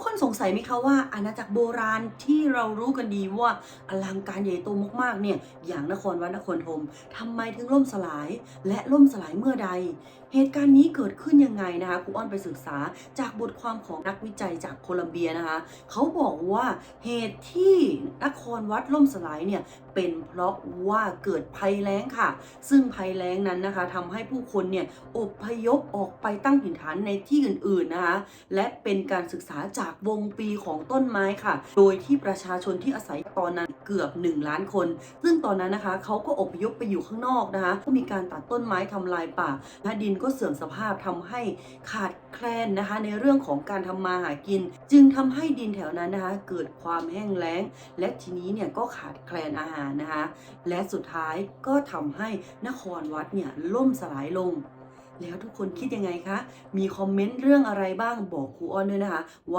快。 สงสัยไหมคะว่าอาณาจักรโบราณที่เรารู้กันดีว่าอลังการใหญ่โตมากๆเนี่ยอย่างนครวัดนครธมทำไมถึงล่มสลาย และล่มสลายเมื่อใด เหตุการณ์นี้เกิดขึ้นยังไงนะคะครูอ้อนไปศึกษาจากบทความของนักวิจัยจากโคลัมเบียนะคะเขาบอกว่าเหตุที่นครวัดล่มสลายเนี่ยเป็นเพราะว่าเกิดภัยแล้งค่ะ ซึ่งภัยแล้งนั้นนะคะทำให้ผู้คนเนี่ยอบพยพออกไปตั้งถิ่นฐานในที่อื่นๆนะคะและเป็นการศึกษาจากวงปีของต้นไม้ค่ะ โดยที่ประชาชนที่อาศัยตอนนั้นเกือบ 1 ล้านคน ซึ่งตอนนั้นนะคะเขาก็อพยพไปอยู่ข้างนอกนะคะ ก็มีการตัดต้นไม้ทำลายป่าและดินก็เสื่อมสภาพทำให้ขาดแคลนนะคะ ในเรื่องของการทำมาหากิน จึงทำให้ดินแถวนั้นนะคะ เกิดความแห้งแล้ง และทีนี้เนี่ยก็ขาดแคลนอาหารนะคะ และสุดท้ายก็ทำให้นครวัดเนี่ยล่มสลายลงแล้วทุกคนคิดยังไงคะ มีคอมเมนต์เรื่องอะไรบ้างบอกครูอ้อนด้วยนะคะว่า